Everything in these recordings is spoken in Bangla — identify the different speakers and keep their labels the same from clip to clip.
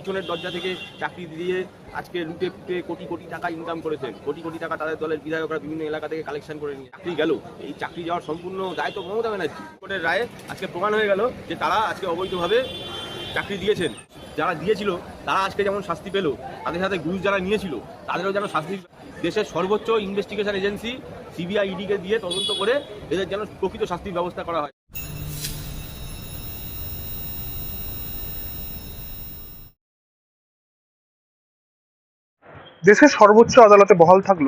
Speaker 1: পিছনের দরজা থেকে চাকরি দিয়ে আজকে লুটে ফুটে কোটি কোটি টাকা ইনকাম করেছেন। কোটি কোটি টাকা তাদের দলের বিধায়করা বিভিন্ন এলাকা থেকে কালেকশন করে নিয়ে চাকরি গেল। এই চাকরি যাওয়ার সম্পূর্ণ দায়িত্ব মমতা ব্যানার্জি। কোর্টের রায়ে আজকে প্রমাণ হয়ে গেল যে তারা আজকে অবৈধভাবে চাকরি দিয়েছেন। যারা দিয়েছিল, তারা আজকে যেমন শাস্তি পেল, তাদের সাথে ঘুষ যারা নিয়েছিল, তাদেরও যেন শাস্তি দেশের সর্বোচ্চ ইনভেস্টিগেশন এজেন্সি সিবিআই ইডিকে দিয়ে তদন্ত করে এদের যেন প্রকৃত শাস্তির ব্যবস্থা করা হয়।
Speaker 2: দেশের সর্বোচ্চ আদালতে বহাল থাকল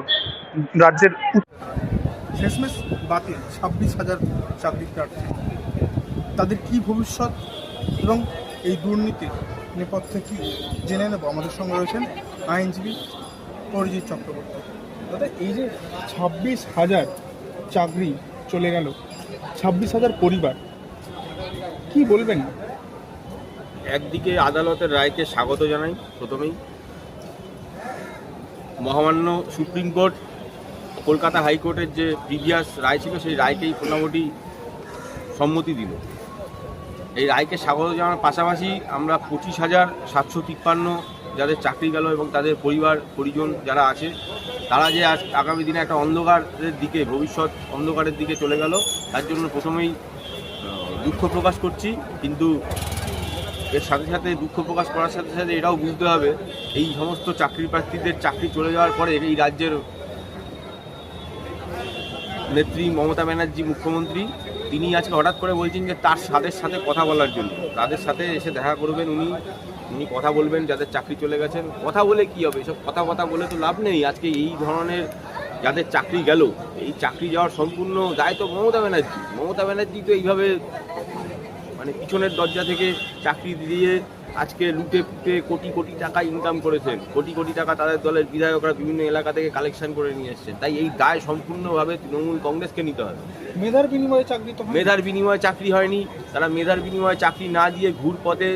Speaker 2: রাজ্যের
Speaker 3: শেষমেশ বাতিল ছাব্বিশ হাজার চাকরি প্রার্থী তাদের কি ভবিষ্যৎ এবং এই দুর্নীতির নেপথ্যে কি জেনে নেব? আমাদের সঙ্গে রয়েছেন আইনজীবী অরিজিৎ চক্রবর্তী। দাদা এই যে ছাব্বিশ হাজার চাকরি চলে গেল ছাব্বিশ হাজার পরিবার কি বলবেন?
Speaker 1: একদিকে আদালতের রায়কে স্বাগত জানাই প্রথমেই মহামান্য সুপ্রিম কোর্ট, কলকাতা হাইকোর্টের যে প্রিভিয়াস রায় ছিল, সেই রায়কেই মোটামুটি সম্মতি দিল। এই রায়কে স্বাগত জানার পাশাপাশি আমরা পঁচিশ হাজার সাতশো তিপ্পান্ন যাদের চাকরি গেল এবং তাদের পরিবার, পরিজন যারা আছে, তারা যে আজ আগামী দিনে একটা অন্ধকারের দিকে, ভবিষ্যৎ অন্ধকারের দিকে চলে গেল। তার জন্য প্রথমেই দুঃখ প্রকাশ করছি, কিন্তু এর সাথে সাথে দুঃখ প্রকাশ করার সাথে সাথে এটাও বুঝতে হবে এই সমস্ত চাকরি প্রার্থীদের চাকরি চলে যাওয়ার পরে এই রাজ্যের নেত্রী মমতা ব্যানার্জি মুখ্যমন্ত্রী, তিনি আজকে হঠাৎ করে বলছেন যে তার তাদের সাথে কথা বলার জন্য। তাদের সাথে এসে দেখা করবেন উনি। উনি কথা বলবেন, যাদের চাকরি চলে গেছেন কথা বলে কি হবে? এসব কথা কথা বলে তো লাভ নেই। আজকে এই ধরনের যাদের চাকরি গেল, এই চাকরি যাওয়ার সম্পূর্ণ দায়িত্ব মমতা ব্যানার্জি। মমতা ব্যানার্জি তো এইভাবে মানে পিছনের দরজা থেকে চাকরি দিয়ে আজকে লুটে ফুটে কোটি কোটি টাকা ইনকাম করেছেন কোটি কোটি টাকা তাদের দলের বিধায়করা বিভিন্ন এলাকা থেকে কালেকশন করে নিয়ে এসেছেন তাই এই দায় সম্পূর্ণভাবে তৃণমূল কংগ্রেসকে নিতে হবে।
Speaker 3: মেধার বিনিময়ে চাকরি তো
Speaker 1: মেধার বিনিময়ে চাকরি হয়নি। তারা মেধার বিনিময়ে চাকরি না দিয়ে ঘুর পথে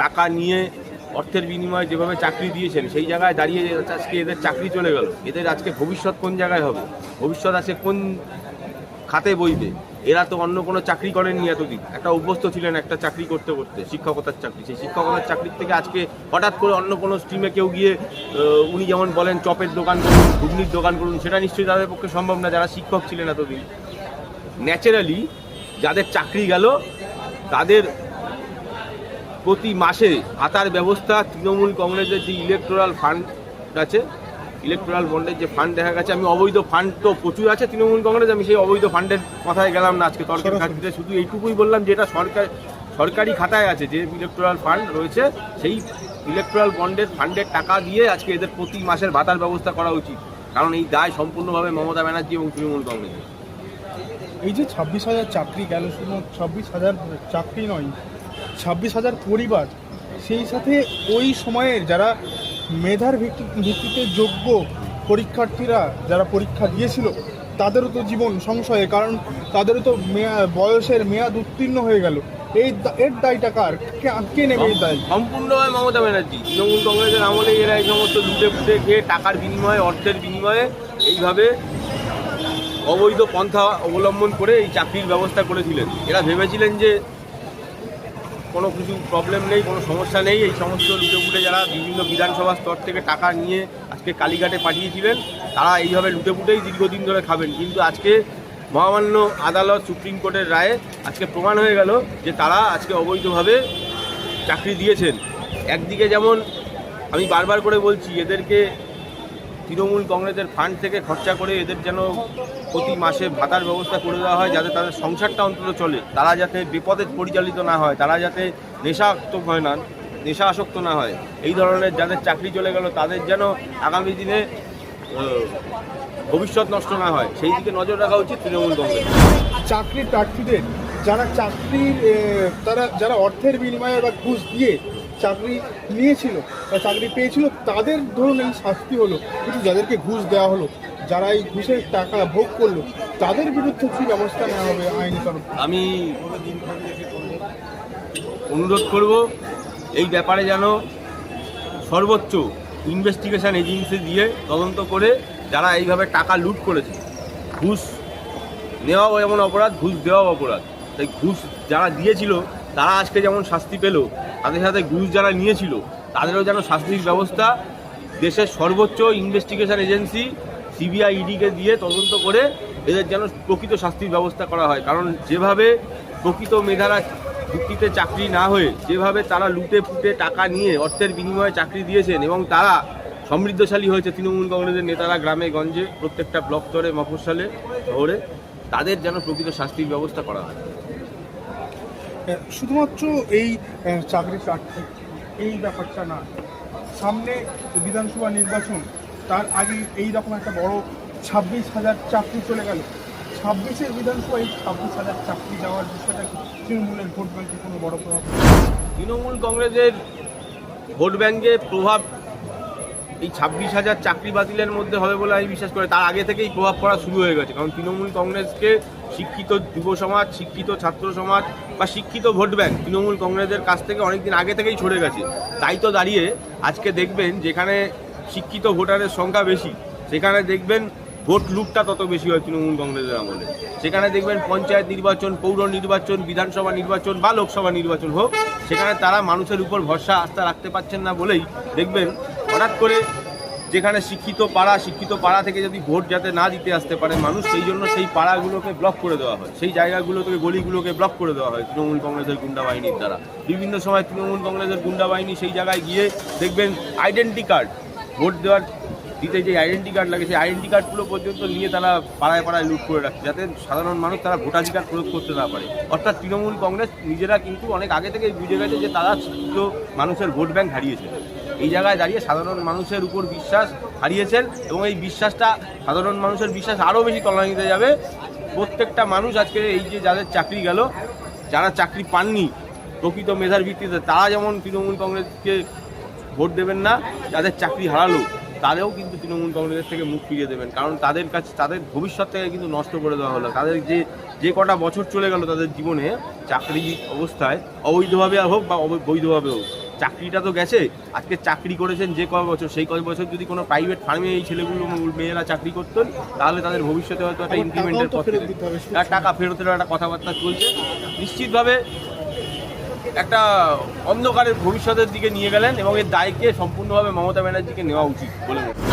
Speaker 1: টাকা নিয়ে অর্থের বিনিময়ে যেভাবে চাকরি দিয়েছেন সেই জায়গায় দাঁড়িয়ে আজকে এদের চাকরি চলে গেল। এদের আজকে ভবিষ্যৎ কোন জায়গায় হবে? ভবিষ্যৎ আছে কোন খাতে বইবে? এরা তো অন্য কোনো চাকরি করেননি এতদিন। একটা অভ্যস্ত ছিলেন একটা চাকরি করতে করতে, শিক্ষকতার চাকরি। সেই শিক্ষকতার চাকরির থেকে আজকে হঠাৎ করে অন্য কোনো স্ট্রিমে কেউ গিয়ে উনি যেমন বলেন, চপের দোকান করুন, ঘুগনির দোকান করুন, সেটা নিশ্চয়ই তাদের পক্ষে সম্ভব না, যারা শিক্ষক ছিলেন এতদিন। ন্যাচারালি যাদের চাকরি গেল, তাদের প্রতি মাসে ভাতার ব্যবস্থা তৃণমূল কংগ্রেসের যে ইলেকটোরাল ফান্ড আছে ইলেকটোরাল বন্ডের যে ফান্ড দেখা গেছে আমি অবৈধ ফান্ড তো প্রচুর আছে তৃণমূল কংগ্রেস আমি সেই অবৈধ ফান্ডের কথায় গেলাম না আজকে তর্কের। খাতিরে শুধু এইটুকুই বললাম যে এটা সরকার সরকারি খাতায় আছে যে ইলেকটোরাল ফান্ড রয়েছে সেই ইলেকটোরাল বন্ডের ফান্ডের টাকা দিয়ে আজকে এদের প্রতি মাসের ভাতার ব্যবস্থা করা উচিত। কারণ এই দায় সম্পূর্ণভাবে মমতা ব্যানার্জি এবং তৃণমূল কংগ্রেসের।
Speaker 3: এই যে ছাব্বিশ হাজার চাকরি গেল শুধু ছাব্বিশ হাজার চাকরি নয় ছাব্বিশ হাজার পরিবার সেই সাথে ওই সময়ের যারা মেধার ভিত্তি- ভিত্তিতে যোগ্য পরীক্ষার্থীরা যারা পরীক্ষা দিয়েছিল, তাদেরও তো জীবন সংশয়ে, কারণ তাদেরও তো বয়সের মেয়াদ উত্তীর্ণ হয়ে গেল। এই এর দায়টা কার? কে নেবে এই দায়?
Speaker 1: সম্পূর্ণভাবে মমতা ব্যানার্জি। তৃণমূল কংগ্রেসের আমলে এরা এই সমস্ত লুটে ফুটে খেয়ে টাকার বিনিময়ে, অর্থের বিনিময়ে এইভাবে অবৈধ পন্থা অবলম্বন করে এই চাকরির ব্যবস্থা করেছিলেন। এরা ভেবেছিলেন যে কোনো কিছু প্রবলেম নেই, কোনো সমস্যা নেই। এই সমস্ত লুটে ফুটে যারা বিভিন্ন বিধানসভা স্তর থেকে টাকা নিয়ে আজকে কালীঘাটে পাঠিয়েছিলেন, তারা এইভাবে লুটে ফুটেই দীর্ঘদিন ধরে খাবেন। কিন্তু আজকে মহামান্য আদালত, সুপ্রিম কোর্টের রায়ে আজকে প্রমাণ হয়ে গেল যে তারা আজকে অবৈধভাবে চাকরি দিয়েছেন। একদিকে যেমন আমি বারবার করে বলছি, এদেরকে তৃণমূল কংগ্রেসের ফান্ড থেকে খরচা করে এদের যেন প্রতি মাসে ভাতার ব্যবস্থা করে দেওয়া হয়, যাতে তাদের সংসারটা অন্তত চলে। তারা যাতে বিপদে পরিচালিত না হয়, তারা যাতে নেশাক্ত হয় না নেশা আসক্ত না হয়। এই ধরনের যাদের চাকরি চলে গেল, তাদের যেন আগামী দিনে ভবিষ্যৎ নষ্ট না হয়। সেই দিকে নজর রাখা উচিত তৃণমূল কংগ্রেস
Speaker 3: চাকরির প্রার্থীদের, যারা চাকরির তারা, যারা অর্থের বিনিময়ে বা ঘুষ দিয়ে চাকরি নিয়েছিল বা চাকরি পেয়েছিল, তাদের ধরুন এই শাস্তি হলো, কিন্তু যাদেরকে ঘুষ দেওয়া হলো, যারা এই ঘুষের টাকা ভোগ করল, তাদের বিরুদ্ধে কী ব্যবস্থা নেওয়া হবে আইনি
Speaker 1: আমি অনুরোধ করব, এই ব্যাপারে যেন সর্বোচ্চ ইনভেস্টিগেশন এজেন্সি দিয়ে তদন্ত করে যারা এইভাবে টাকা লুট করেছে, ঘুষ নেওয়াও এমন অপরাধ, ঘুষ দেওয়াও অপরাধ। তাই ঘুষ যারা দিয়েছিল, তারা আজকে যেমন শাস্তি পেল তাদের সাথে ঘুষ যারা নিয়েছিল, তাদেরও যেন শাস্তির ব্যবস্থা দেশের সর্বোচ্চ ইনভেস্টিগেশন এজেন্সি সিবিআই ইডিকে দিয়ে তদন্ত করে এদের যেন প্রকৃত শাস্তির ব্যবস্থা করা হয়। কারণ যেভাবে প্রকৃত মেধারা ভিত্তিতে চাকরি না হয়ে, যেভাবে তারা লুটে পুটে টাকা নিয়ে অর্থের বিনিময়ে চাকরি দিয়েছেন এবং তারা সমৃদ্ধশালী হয়েছে তৃণমূল কংগ্রেসের নেতারা গ্রামে, গঞ্জে, প্রত্যেকটা ব্লক স্তরে, মফস্বলে, শহরে, তাদের যেন প্রকৃত শাস্তির ব্যবস্থা করা হয়।
Speaker 3: শুধুমাত্র এই চাকরি প্রার্থী, এই ব্যাপারটা না। সামনে বিধানসভা নির্বাচন, তার আগে এই রকম একটা বড় ছাব্বিশ হাজার চাকরি চলে গেল। ছাব্বিশের বিধানসভায় ছাব্বিশ হাজার চাকরি যাওয়ার বিষয়টা তৃণমূলের ভোট ব্যাংকে কোনো বড় প্রভাব?
Speaker 1: তৃণমূল কংগ্রেসের ভোট ব্যাংকে প্রভাব এই ছাব্বিশ হাজার চাকরি বাতিলের মধ্যে হবে বলে আমি বিশ্বাস করি। তার আগে থেকেই প্রভাব পড়া শুরু হয়ে গেছে। কারণ তৃণমূল কংগ্রেসকে শিক্ষিত যুব সমাজ, শিক্ষিত ছাত্র সমাজ বা শিক্ষিত ভোট ব্যাংক তৃণমূল কংগ্রেসের কাছ থেকে অনেকদিন আগে থেকেই সরে গেছে। তাই তো দাঁড়িয়ে আজকে দেখবেন যেখানে শিক্ষিত ভোটারের সংখ্যা বেশি, সেখানে দেখবেন ভোট লুটটা তত বেশি হয় তৃণমূল কংগ্রেসের আমলে। সেখানে দেখবেন পঞ্চায়েত নির্বাচন, পৌর নির্বাচন, বিধানসভা নির্বাচন বা লোকসভা নির্বাচন হোক, সেখানে তারা মানুষের উপর ভরসা, আস্থা রাখতে পারছেন না বলেই দেখবেন হঠাৎ করে যেখানে শিক্ষিত পাড়া শিক্ষিত পাড়া থেকে যদি ভোট যাতে না দিতে আসতে পারে মানুষ, সেই জন্য সেই পাড়াগুলোকে ব্লক করে দেওয়া হয়। সেই জায়গাগুলো থেকে গলিগুলোকে ব্লক করে দেওয়া হয় তৃণমূল কংগ্রেসের গুন্ডা বাহিনীর দ্বারা। বিভিন্ন সময় তৃণমূল কংগ্রেসের গুন্ডা বাহিনী সেই জায়গায় গিয়ে দেখবেন আইডেন্টি কার্ড ভোট দেওয়ার দিতে যে আইডেন্টি কার্ড লাগে, সেই আইডেন্টি কার্ডগুলো পর্যন্ত নিয়ে তারা পাড়ায় পাড়ায় লুট করে রাখছে যাতে সাধারণ মানুষ তারা ভোটাধিকার প্রয়োগ করতে না পারে। অর্থাৎ তৃণমূল কংগ্রেস নিজেরা কিন্তু অনেক আগে থেকেই বুঝে গেছে যে তারা মানুষের ভোট ব্যাংক হারিয়েছে। এই জায়গায় দাঁড়িয়ে সাধারণ মানুষের উপর বিশ্বাস হারিয়েছেন এবং এই বিশ্বাসটা সাধারণ মানুষের বিশ্বাস আরও বেশি তলানিতে যাবে। প্রত্যেকটা মানুষ আজকে এই যে যাদের চাকরি গেল, যারা চাকরি পাননি, প্রকৃত মেধার ভিত্তিতে, তারা যেমন তৃণমূল কংগ্রেসকে ভোট দেবেন না, যাদের চাকরি হারালো, তাদেরও কিন্তু তৃণমূল কংগ্রেস থেকে মুখ ফিরিয়ে দেবেন। কারণ তাদের কাছে, তাদের ভবিষ্যৎ থেকে কিন্তু নষ্ট করে দেওয়া হলো। তাদের যে যে কটা বছর চলে গেল তাদের জীবনে, চাকরি অবস্থায় অবৈধভাবে হোক বা বৈধভাবে হোক চাকরিটা তো গেছে আজকে চাকরি করেছেন যে কয় বছর সেই কয় বছর যদি কোনো প্রাইভেট ফার্মে এই ছেলেগুলো মেয়েরা চাকরি করতেন তাহলে তাদের ভবিষ্যতে হয়তো একটা ইনক্রিমেন্টের পথ আর টাকা ফেরতের একটা কথাবার্তা চলছে নিশ্চিতভাবে একটা অন্ধকারের ভবিষ্যতের দিকে নিয়ে গেলেন এবং এর দায়কে সম্পূর্ণভাবে মমতা ব্যানার্জিকে নেওয়া উচিত বলে মনে হয়।